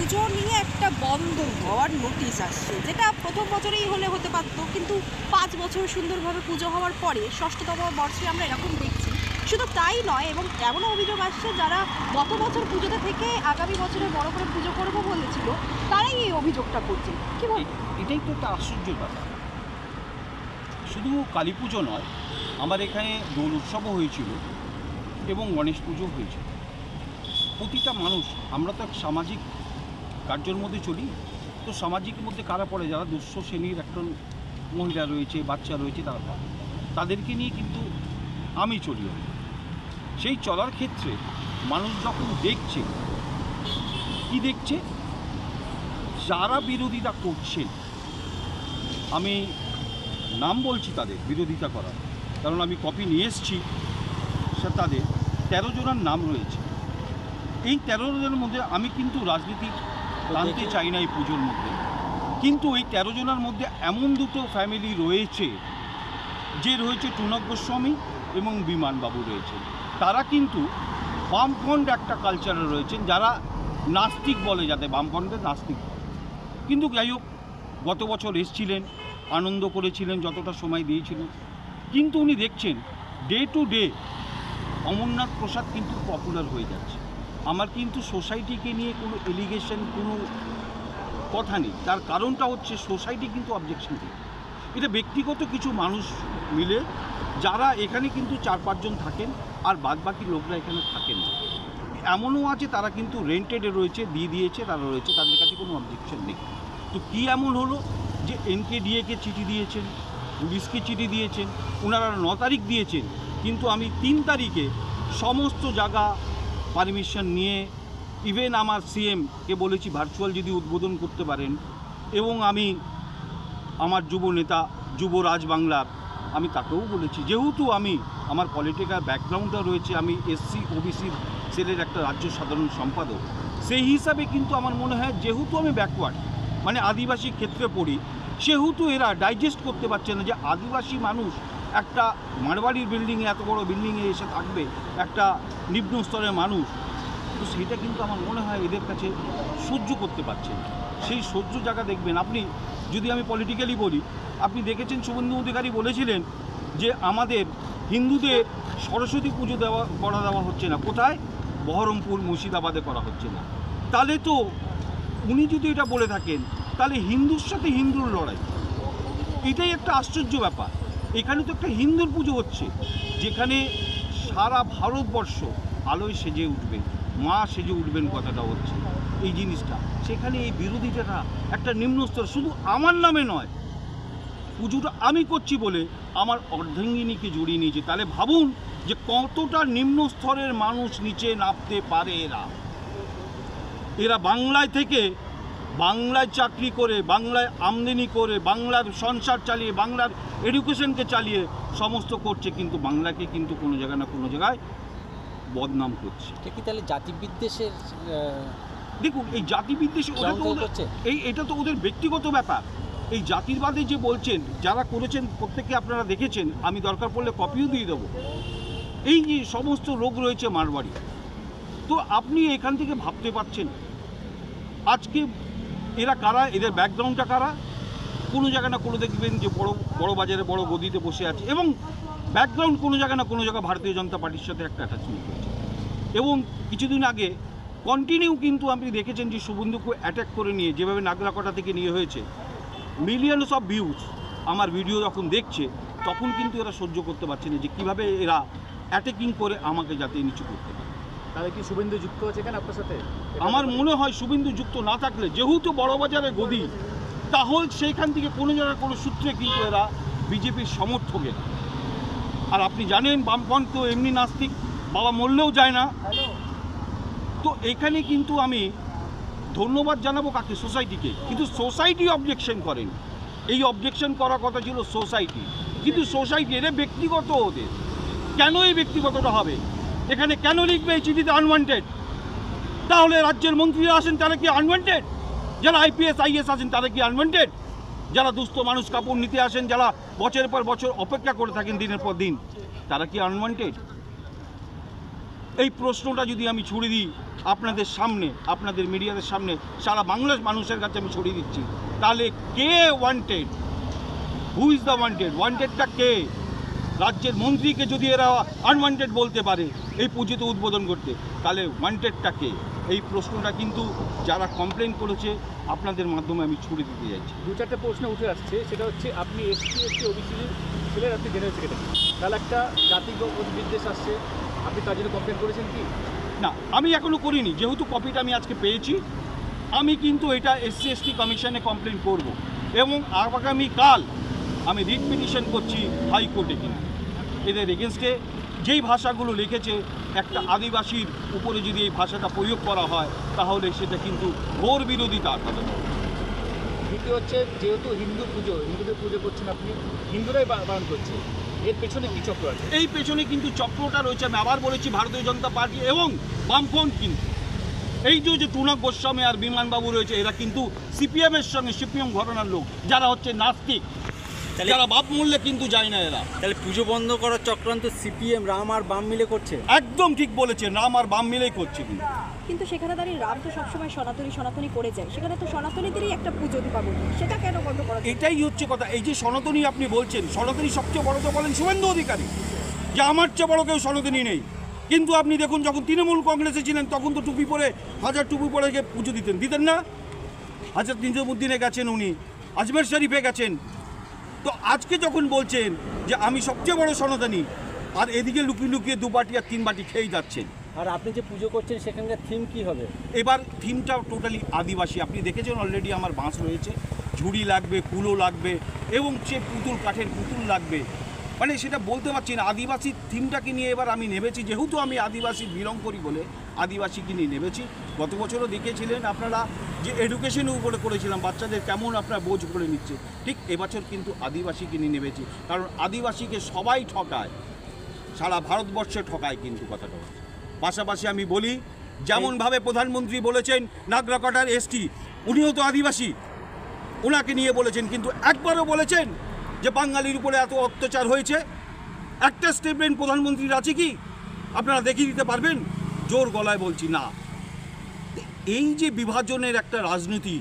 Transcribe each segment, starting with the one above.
পুজো নিয়ে একটা বন্ধ হওয়ার নোটিশ আসছে, যেটা প্রথম বছরেই হলে হতে পারতো, কিন্তু পাঁচ বছর সুন্দরভাবে পুজো হওয়ার পরে ষষ্ঠতম বর্ষে আমরা এরকম দেখছি। শুধু তাই নয়, এবং এমনও অভিযোগ আসছে যারা গত বছর পুজোতে থেকে আগামী বছরে বড় করে পুজো করব বলেছিল, তারাই এই অভিযোগটা করছে। কি বল? এটাই তো একটা আশ্চর্যের ব্যাপার। শুধু কালী পুজো নয়, আমার এখানে দোল উৎসবও হয়েছিল এবং গণেশ পুজো হয়েছিল। প্রতিটা মানুষ, আমরা তো এক সামাজিক কার্যের মধ্যে চলি। তো সামাজিক মধ্যে কারা পড়ে? যারা দুঃস্থ শ্রেণির একজন মহিলা রয়েছে, বাচ্চা রয়েছে, তারা পড়ে। তাদেরকে নিয়ে কিন্তু আমি চলি। সেই চলার ক্ষেত্রে মানুষ যখন দেখছে, কি দেখছে? যারা বিরোধিতা করছেন, আমি নাম বলছি তাদের, বিরোধিতা করার। কারণ আমি কপি নিয়ে এসেছি তাদের তেরো জনের নাম রয়েছে। এই তেরো জনের মধ্যে আমি কিন্তু রাজনীতি টানতে চাই না এই পুজোর মধ্যে। কিন্তু এই তেরো জনের মধ্যে এমন দুটো ফ্যামিলি রয়েছে যে রয়েছে টুনক গোস্বামী এবং বিমানবাবু রয়েছে। তারা কিন্তু বামফ্রন্ট একটা কালচারে রয়েছেন যারা নাস্তিক বলে যাতে বামফ্রন্টের নাস্তিক। কিন্তু যাই হোক গত বছর এসছিলেন আনন্দ করেছিলেন যতটা সময় দিয়েছিলেন কিন্তু উনি দেখছেন day to day Amarnath Prasad কিন্তু পপুলার হয়ে যাচ্ছে। আমার কিন্তু সোসাইটিকে নিয়ে কোনো এলিগেশন কোনো কথা নেই। তার কারণটা হচ্ছে সোসাইটি কিন্তু অবজেকশন দিই এটা ব্যক্তিগত কিছু মানুষ মিলে যারা এখানে কিন্তু চার পাঁচজন থাকেন আর বাদ বাকি লোকরা এখানে থাকেন না। এমনও আছে তারা কিন্তু রেন্টেডে রয়েছে, দিয়ে দিয়েছে, তারা রয়েছে, তাদের কাছে কোনো অবজেকশন নেই। তো কী এমন হলো যে এনকেডিএকে চিঠি দিয়েছেন, পুলিশকে চিঠি দিয়েছেন ওনারা ন তারিখ দিয়েছেন, কিন্তু আমি তিন তারিখে সমস্ত জায়গা পারমিশন নিয়ে ইভেন আমার সিএমকে বলেছি ভার্চুয়াল যদি উদ্বোধন করতে পারেন, এবং আমি আমার যুব নেতা যুবরাজ বাংলার আমি তাকেও বলেছি। যেহেতু আমি আমার পলিটিক্যাল ব্যাকগ্রাউন্ডটা রয়েছে, আমি এসসি ওবিসি সেলের একটা রাজ্য সাধারণ সম্পাদক, সেই হিসাবে কিন্তু আমার মনে হয় যেহেতু আমি ব্যাকওয়ার্ড মানে আদিবাসী ক্ষেত্রে পড়ি, সেহেতু এরা ডাইজেস্ট করতে পারছে না যে আদিবাসী মানুষ একটা মারবাড়ির বিল্ডিংয়ে এত বড় বিল্ডিংয়ে এসে থাকবে একটা নিম্ন স্তরের মানুষ, তো সেটা কিন্তু আমার মনে হয় এদের কাছে সহ্য করতে পারছে সেই সহ্য জায়গা দেখবেন, আপনি যদি আমি পলিটিক্যালি বলি, আপনি দেখেছেন শুভেন্দু অধিকারী বলেছিলেন যে আমাদের হিন্দুদের সরস্বতী পুজো দেওয়া, করা দেওয়া হচ্ছে না। কোথায়? বহরমপুর মুর্শিদাবাদে করা হচ্ছে না। তাহলে তো উনি যদি এটা বলে থাকেন, তাহলে হিন্দুর সাথে হিন্দুর লড়াই। এটাই একটা আশ্চর্য ব্যাপার। এখানে তো একটা হিন্দুর পুজো হচ্ছে, যেখানে সারা ভারতবর্ষ আলোয় সেজে উঠবে, মা সেজে উঠবেন কথাটা হচ্ছে, এই জিনিসটা। সেখানে এই বিরোধিতাটা একটা নিম্নস্তর, শুধু আমার নামে নয়, পুজোটা আমি করছি বলে আমার অর্ধাঙ্গিনীকে জড়িয়ে নিয়েছে। তাহলে ভাবুন যে কতটা নিম্ন স্তরের মানুষ নিচে নামতে পারে এরা। এরা বাংলায় থেকে বাংলায় চাকরি করে বাংলায় আমদানি করে বাংলার সংসার চালিয়ে বাংলার এডুকেশনকে চালিয়ে সমস্ত করছে কিন্তু বাংলাকে কিন্তু কোনো জায়গায় না কোনো জায়গায় বদনাম করছে কি তাহলে জাতি বিদ্বেষের দেখুন এই জাতি বিদ্বেষী ওটা তো এই এটা তো ওদের ব্যক্তিগত ব্যাপার। এই জাতিরবাদে যে বলছেন যারা করেছেন প্রত্যেকে আপনারা দেখেছেন আমি দরকার পড়লে কপিও দিয়ে দেবো। এই যে সমস্ত রোগ রয়েছে মারবাড়ি তো আপনি এখান থেকে ভাবতে পারছেন আজকে এরা কারা? এদের ব্যাকগ্রাউন্ডটা কারা? কোনো জায়গায় না কোনো দেখবেন যে বড় বড় বাজারে, বড় গদিতে বসে আছে। এবং ব্যাকগ্রাউন্ড কোনো জায়গায় না কোনো জায়গায় ভারতীয় জনতা পার্টির সাথে একটা অ্যাটাচমেন্ট রয়েছে। এবং কিছুদিন আগে কন্টিনিউ কিন্তু আপনি দেখেছেন যে শুভেন্দুকে অ্যাটাক করে নিয়ে, যেভাবে নাগরাকটা থেকে নিয়ে হয়েছে মিলিয়নস অফ ভিউজ আমার ভিডিও যখন দেখছে, তখন কিন্তু এরা সহ্য করতে পারছে না যে কীভাবে এরা অ্যাটাকিং করে আমাকে যাতে নিচু করতে পারে। তাহলে কি শুভেন্দু যুক্ত আছে এখানে আপনার সাথে? আমার মনে হয় শুভেন্দু যুক্ত না থাকলে যেহেতু বড়বাজারে গদি তাহলে সেইখান থেকে কোনো জায়গায় কোনো সূত্রে কিন্তু এরা বিজেপির সমর্থকের আর আপনি জানেন বামপন্থ তো এমনি নাস্তিক বাবা মরলেও যায় না। তো এখানে কিন্তু আমি ধন্যবাদ জানাব কাকে? সোসাইটিকে। কিন্তু সোসাইটি অবজেকশন করেন। এই অবজেকশন করার কথা ছিল সোসাইটি। কিন্তু সোসাইটি এটা ব্যক্তিগত ওদের। কেন এই ব্যক্তিগতটা হবে? এখানে কেন লিখবে এই চিঠিতে আনওয়ান্টেড তাহলে রাজ্যের মন্ত্রীরা আসেন তারা কি আনওয়ান্টেড যারা আইপিএস আইএস আছেন, তারা কি আনওয়ান্টেড যারা দুস্থ মানুষ কাপড় নিতে আসেন, যারা বছরের পর বছর অপেক্ষা করে থাকেন দিনের পর দিন, তারা কি আনওয়ান্টেড এই প্রশ্নটা যদি আমি ছুড়ে দিই আপনাদের সামনে, আপনাদের মিডিয়াদের সামনে, সারা বাংলার মানুষের কাছে আমি ছড়িয়ে দিচ্ছি, তাহলে কে wanted who is the wanted ওয়ান্টেডটা কে? রাজ্যের মন্ত্রীকে যদি এরা আনওয়ান্টেড বলতে পারে এই পুজোতে উদ্বোধন করতে তাহলে ওয়ান্টেডটা কে? এই প্রশ্নটা কিন্তু যারা কমপ্লেন করেছে আপনাদের মাধ্যমে আমি ছুড়ে দিতে যাচ্ছি। দু চারটে প্রশ্ন উঠে আসছে সেটা হচ্ছে আপনি এসসি এসটি ওবিসি ছিলেন আপনি জেনারেল সেক্রেটারি তাহলে একটা জাতিগত বিদ্বেষ আসছে। আপনি তার জন্য কমপ্লেন করেছেন কি? না আমি এখনও করিনি। যেহেতু কপিটা আমি আজকে পেয়েছি আমি কিন্তু এটা এসসি এসটি কমিশনে কমপ্লেন করব। এবং আগামীকাল আমি রিট পিটিশন করছি হাইকোর্টে কিনা। এদের এগেনস্টে যেই ভাষাগুলো লিখেছে একটা আদিবাসীর উপরে যদি এই ভাষাটা প্রয়োগ করা হয় তাহলে সেটা কিন্তু ঘোর বিরোধিতা হবে দ্বিতীয় হচ্ছে যেহেতু হিন্দু পুজো হিন্দুদের পুজো করছেন আপনি হিন্দুরাই বারণ করছে। এর পেছনে কি চক্র আছে? এই পেছনে কিন্তু চক্রটা রয়েছে আমি আবার বলেছি ভারতীয় জনতা পার্টি এবং বামফ্রন্ট কিন্তু। এই যে যে টুনক গোস্বামী আর বিমানবাবু রয়েছে এরা কিন্তু সিপিএমের সঙ্গে সিপিএম ঘটনার লোক। যারা হচ্ছে নাস্তিক যারা বাপ মূল্যে কিন্তু যায় না এরা। তাহলে পুজো বন্ধ করার চক্রান্ত সিপিএম রাম আর বাম মিলে করছে? একদম ঠিক বলেছেন রাম আর বাম মিলেই করছে কিন্তু। কিন্তু সেখানে দাঁড়িয়ে রাম তো সবসময় সনাতনী সনাতনী করে যায়। সেখানে তো সনাতনীদেরই একটা পুজো দীপাবলি। সেটা কেন বন্ধ করা এটাই হচ্ছে কথা। এই যে সনাতনী আপনি বলছেন সনাতনী সবচেয়ে বড় তো বলেন শুভেন্দু অধিকারী যে আমার চেয়ে বড় কেউ সনাতনী নেই। কিন্তু আপনি দেখুন যখন তৃণমূল কংগ্রেসে ছিলেন তখন তো টুপি পরে হাজার টুপি পরে গিয়ে পুজো দিতেন। দিতেন না? হাজার নিজামুদ্দিনে গেছেন উনি। আজমের শরীফে গেছেন। তো আজকে যখন বলছেন যে আমি সবচেয়ে বড় সনাতনী আর এদিকে লুকিয়ে লুকিয়ে দু বাটি আর তিন বাটি খেয়েই যাচ্ছেন। আর আপনি যে পুজো করছেন সেখানকার থিম কি হবে? এবার থিমটা টোটালি আদিবাসী। আপনি দেখেছেন অলরেডি আমার বাঁশ রয়েছে। ঝুড়ি লাগবে কুলো লাগবে এবং সে পুতুল কাঠের পুতুল লাগবে। মানে সেটা বলতে পারছি না। আদিবাসী থিমটাকে নিয়ে এবার আমি নেমেছি। যেহেতু আমি আদিবাসী বিলং করি বলে আদিবাসীকে নিয়ে নেমেছি। গত বছরও দেখেছিলেন আপনারা যে এডুকেশনের উপরে করেছিলাম, বাচ্চাদের কেমন আপনারা বোঝ করে নিচ্ছে। ঠিক এবছর কিন্তু আদিবাসীকে নিয়ে নেমেছি। কারণ আদিবাসীকে সবাই ঠকায়। সারা ভারতবর্ষে ঠকায় কিন্তু কথাটা। পাশাপাশি আমি বলি যেমনভাবে প্রধানমন্ত্রী বলেছেন নাগরাকাটার এসটি, উনিও তো আদিবাসী। ওনাকে নিয়ে বলেছেন, কিন্তু একবারও বলেছেন যে বাঙালির উপরে এত অত্যাচার হয়েছে। একটা স্টেটমেন্ট প্রধানমন্ত্রীর আছে কি? আপনারা দেখিয়ে দিতে পারবেন? জোর গলায় বলছি না। এই যে বিভাজনের একটা রাজনীতি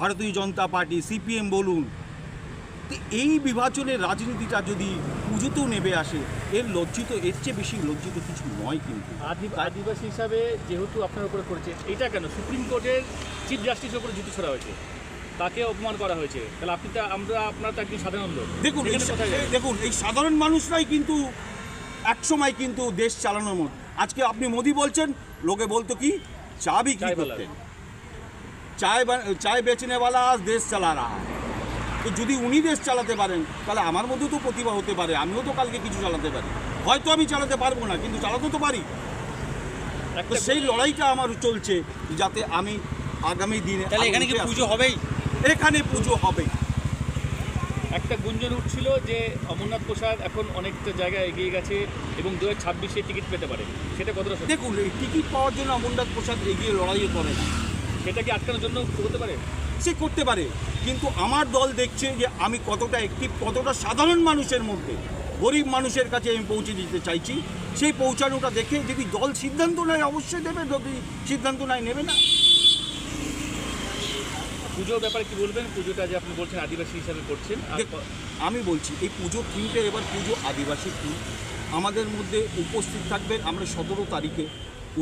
ভারতীয় জনতা পার্টি সিপিএম বলুন তো এই বিভাজনের রাজনীতিটা যদি পুজোতেও নেমে আসে এর লজ্জিত এর চেয়ে বেশি লজ্জিত কিছু নয় কিন্তু। আদি আদিবাসী হিসাবে যেহেতু আপনার উপরে করেছে এটা কেন? সুপ্রিম কোর্টের চিফ জাস্টিসের উপরে জুতো ছড়া হয়েছে। তাকে অপমান করা হয়েছে। তাহলে আপনি তো আমরা আপনার তো একজন সাধারণ লোক। দেখুন? দেখুন এই সাধারণ মানুষরাই কিন্তু একসময় কিন্তু দেশ চালানোর মতো আজকে আপনি মোদি বলছেন লোকে বলতো কি চা বি কি করতেন? চায় চায় বেচনেওয়ালা আজ দেশ চালা রাহা। তো যদি উনি দেশ চালাতে পারেন তাহলে আমার মধ্যেও তো প্রতিভা হতে পারে আমিও তো কালকে কিছু চালাতে পারি। হয়তো আমি চালাতে পারব না কিন্তু চালাতে তো পারি। তো সেই লড়াইটা আমার চলছে যাতে আমি আগামী দিনে এখানে কি পুজো হবেই? এখানে পুজো হবেই। একটা গুঞ্জন উঠছিল যে অমরনাথ প্রসাদ এখন অনেকটা জায়গায় এগিয়ে গেছে এবং দু হাজার ছাব্বিশে টিকিট পেতে পারে। সেটা কতটা দেখুন এই টিকিট পাওয়ার জন্য অমরনাথ প্রসাদ এগিয়ে লড়াইও করে না। সেটা কি আটকানোর জন্য হতে পারে? সে করতে পারে কিন্তু আমার দল দেখছে যে আমি কতটা একটি কতটা সাধারণ মানুষের মধ্যে। গরিব মানুষের কাছে আমি পৌঁছে দিতে চাইছি। সেই পৌঁছানোটা দেখে যদি দল সিদ্ধান্ত নেয় অবশ্যই দেবে। যদি সিদ্ধান্ত নেয় নেবে না। পুজোর ব্যাপারে কি বলবেন? পুজোটা যে আপনি বলছেন আদিবাসী হিসাবে করছেন আমি বলছি, এই পুজো থিমটা এবার পুজো আদিবাসী থিম। আমাদের মধ্যে উপস্থিত থাকবেন আমরা সতেরো তারিখে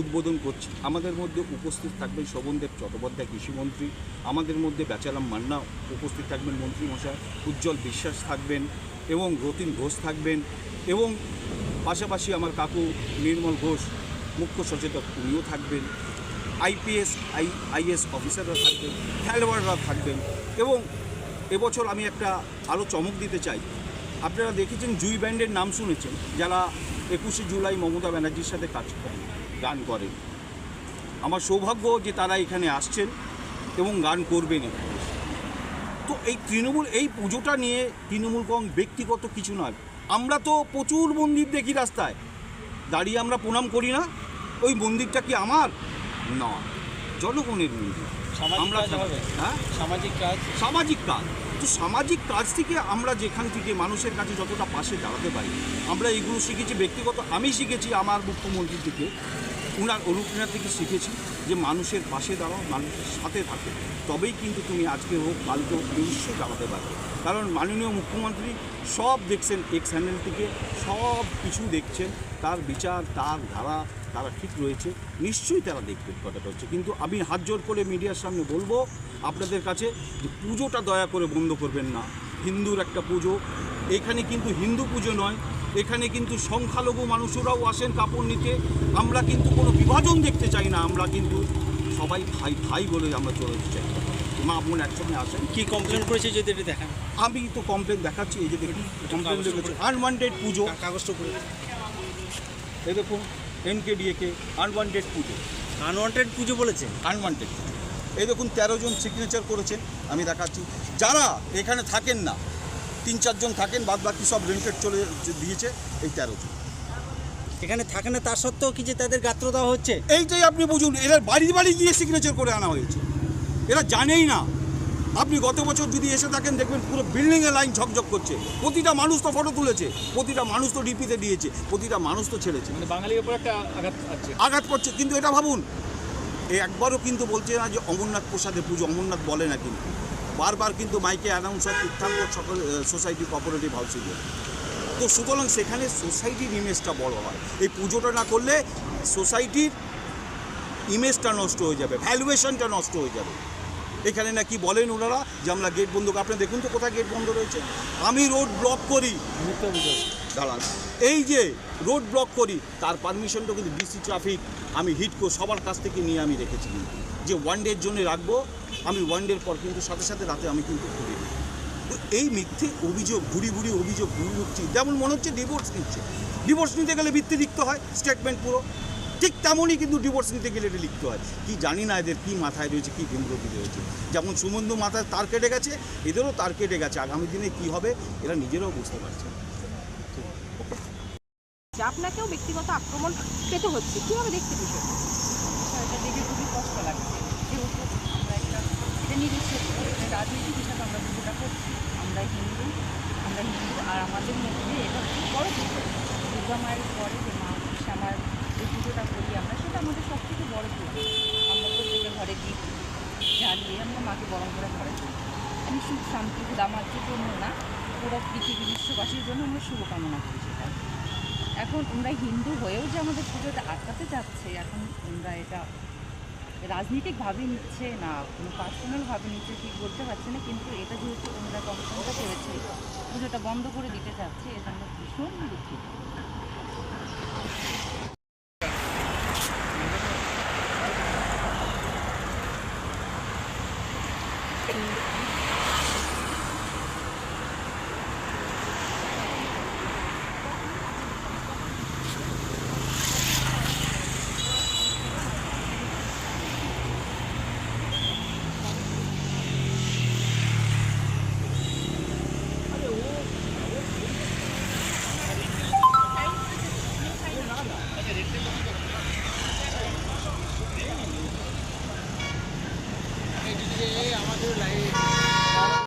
উদ্বোধন করছি। আমাদের মধ্যে উপস্থিত থাকবেন শোভনদেব চট্টোপাধ্যায়, কৃষিমন্ত্রী। আমাদের মধ্যে বেচারাম মান্না উপস্থিত থাকবেন মন্ত্রী মশাই উজ্জ্বল বিশ্বাস থাকবেন এবং রতিন ঘোষ থাকবেন এবং পাশাপাশি আমার কাকু নির্মল ঘোষ, মুখ্য সচেতক, উনিও থাকবেন। আইপিএস, আই, আইএস অফিসাররা থাকবেন, খেলোয়াড়রা থাকবেন এবং এবছর আমি একটা আরও চমক দিতে চাই। আপনারা দেখেছেন জুই ব্যান্ডের নাম শুনেছেন, যারা একুশে জুলাই মমতা ব্যানার্জির সাথে কাজ করেন, গান করেন। আমার সৌভাগ্য যে তারা এখানে আসছেন এবং গান করবেন এখানে। তো এই তৃণমূল, এই পুজোটা নিয়ে তৃণমূল কং ব্যক্তিগত কিছু নয়। আমরা তো প্রচুর মন্দির দেখি রাস্তায়। দাঁড়িয়ে আমরা প্রণাম করি না, ওই মন্দিরটা কি আমার? না জনগণের মন্দির আমরা হ্যাঁ? সামাজিক কাজ? সামাজিক কাজ। তো সামাজিক কাজ থেকে আমরা যেখান থেকে মানুষের কাছে যতটা পাশে দাঁড়াতে পারি আমরা এগুলো শিখেছি ব্যক্তিগত আমি শিখেছি আমার মুখ্যমন্ত্রী থেকে। উনার অনুপ্রেরণা থেকে শিখেছি যে মানুষের পাশে দাঁড়াও মানুষের সাথে থাকো। তবেই কিন্তু তুমি আজকে হোক কালকে হোক নিশ্চয়ই দাঁড়াতে পারবে। কারণ মাননীয় মুখ্যমন্ত্রী সব দেখছেন এক্স হ্যান্ডেল থেকে সব কিছু দেখছেন। তার বিচার তার ধারা তারা ঠিক রয়েছে। নিশ্চয়ই তারা দেখবে কথাটা হচ্ছে। কিন্তু আমি হাত জোর করে মিডিয়ার সামনে বলব আপনাদের কাছে যে পুজোটা দয়া করে বন্ধ করবেন না। হিন্দুর একটা পুজো। এখানে কিন্তু হিন্দু পুজো নয় এখানে কিন্তু সংখ্যালঘু মানুষরাও আসেন কাপড় নিতে। আমরা কিন্তু কোনো বিভাজন দেখতে চাই না। আমরা কিন্তু সবাই ভাই ভাই বলে আমরা চলে চাই মা বোন একসঙ্গে আসেন। কি কমপ্লেন করেছে যদি এটা দেখান? আমি তো কমপ্লেন দেখাচ্ছি এই যে দেখুন কমপ্লেন দেখেছি আনওয়ান্টেড পুজো। কাগজটা করে এই দেখুন এনকেডিএকে আনওয়ান্টেড পুজো। আনওয়ান্টেড পুজো বলেছে আনওয়ান্টেড এই দেখুন তেরো জন সিগনেচার করেছেন আমি দেখাচ্ছি। যারা এখানে থাকেন না তিন চারজন থাকেন বাদ বাকি সব রেন্টেড চলে দিয়েছে এই তেরো জন। এখানে থাকে না তার সত্ত্বেও কি যে তাদের গাত্র দেওয়া হচ্ছে? এইটাই আপনি বুঝুন এরা বাড়ি বাড়ি গিয়ে সিগনেচার করে আনা হয়েছে। এরা জানেই না। আপনি গত বছর যদি এসে থাকেন দেখবেন পুরো বিল্ডিংয়ে লাইন ঝকঝক করছে। প্রতিটা মানুষ তো ফটো তুলেছে প্রতিটা মানুষ তো ডিপিতে দিয়েছে প্রতিটা মানুষ তো ছেড়েছে। মানে বাঙালির উপর একটা আঘাত আছে। আঘাত করছে কিন্তু এটা ভাবুন একবারও কিন্তু বলছে না যে অমরনাথ প্রসাদে পুজো অমরনাথ বলে না কিন্তু। বারবার কিন্তু মাইকে অ্যানাউন্স হয় তীর্থাঙ্ক সকল সোসাইটি কোঅপারেটিভ হাউসিং তো সুতরাং সেখানে সোসাইটির ইমেজটা বড় হয়। এই পুজোটা না করলে সোসাইটির ইমেজটা নষ্ট হয়ে যাবে ভ্যালুয়েশনটা নষ্ট হয়ে যাবে। এখানে নাকি বলেন ওনারা যে আমরা গেট বন্ধ। আপনি দেখুন তো কোথায় গেট বন্ধ রয়েছে। আমি রোড ব্লক করি। দাঁড়ান। এই যে রোড ব্লক করি, তার পারমিশনটা কিন্তু ডিসি ট্রাফিক আমি হিটকো সবার কাছ থেকে নিয়ে আমি রেখেছি। যে ওয়ান ডের জন্য রাখব, আমি ওয়ান ডের পর কিন্তু সাথে সাথে রাতে আমি কিন্তু খুলে তো এই মিথ্যে অভিযোগ ঘুরি ঘুরি অভিযোগ ঘুরি উঠছি যেমন মনে হচ্ছে ডিভোর্স নিচ্ছে। ডিভোর্স নিতে গেলে ভিত্তি লিখতে হয় স্টেটমেন্ট পুরো। ঠিক তেমনই কিন্তু ডিভোর্স নিতে গেলে এটা লিখতে হয়। কি জানি না এদের কী মাথায় রয়েছে কি কেন্দ্রটি রয়েছে যেমন সুমন্ধু মাথায় তার কেটে গেছে এদেরও তার কেটে গেছে। আগামী দিনে কি হবে এরা নিজেরাও বুঝতে পারছে যে আপনাকেও ব্যক্তিগত আক্রমণ পেতে হচ্ছে কীভাবে দেখতে বিষয়টা বিষয়টা দেখে খুবই কষ্ট লাগছে। যেহেতু আমরা একটা এটা নিজস্ব এটা হিসাবে আমরা পুজোটা করছি আমরা হিন্দু আমরা হিন্দু আর আমাদের মধ্যে এটা খুব বড় দুর্গা মায়ের পরে যে মা শ্যামার যে পুজোটা করি আমরা সেটা আমাদের সব থেকে বড় পুজো আমরা প্রত্যেকের ঘরে গিয়ে জ্বালিয়ে আমরা মাকে বরণ করে ঘরে তুলি আমি সুখ শান্তি দামার্যের জন্য না পুরো পৃথিবী বিশ্ববাসীর জন্য আমরা শুভকামনা করি সেটা। এখন আমরা হিন্দু হয়েও যে আমাদের পুজোটা আটকাতে যাচ্ছে, এখন আমরা এটা রাজনীতিকভাবে নিচ্ছে না, কোনো পার্সোনালভাবে নিচ্ছে, ঠিক বলতে পারছে না, কিন্তু এটা যেহেতু ওনারা কমিশনটা পেয়েছে পুজোটা বন্ধ করে দিতে চাচ্ছে এটা আমরা ভীষণ দুঃখিত।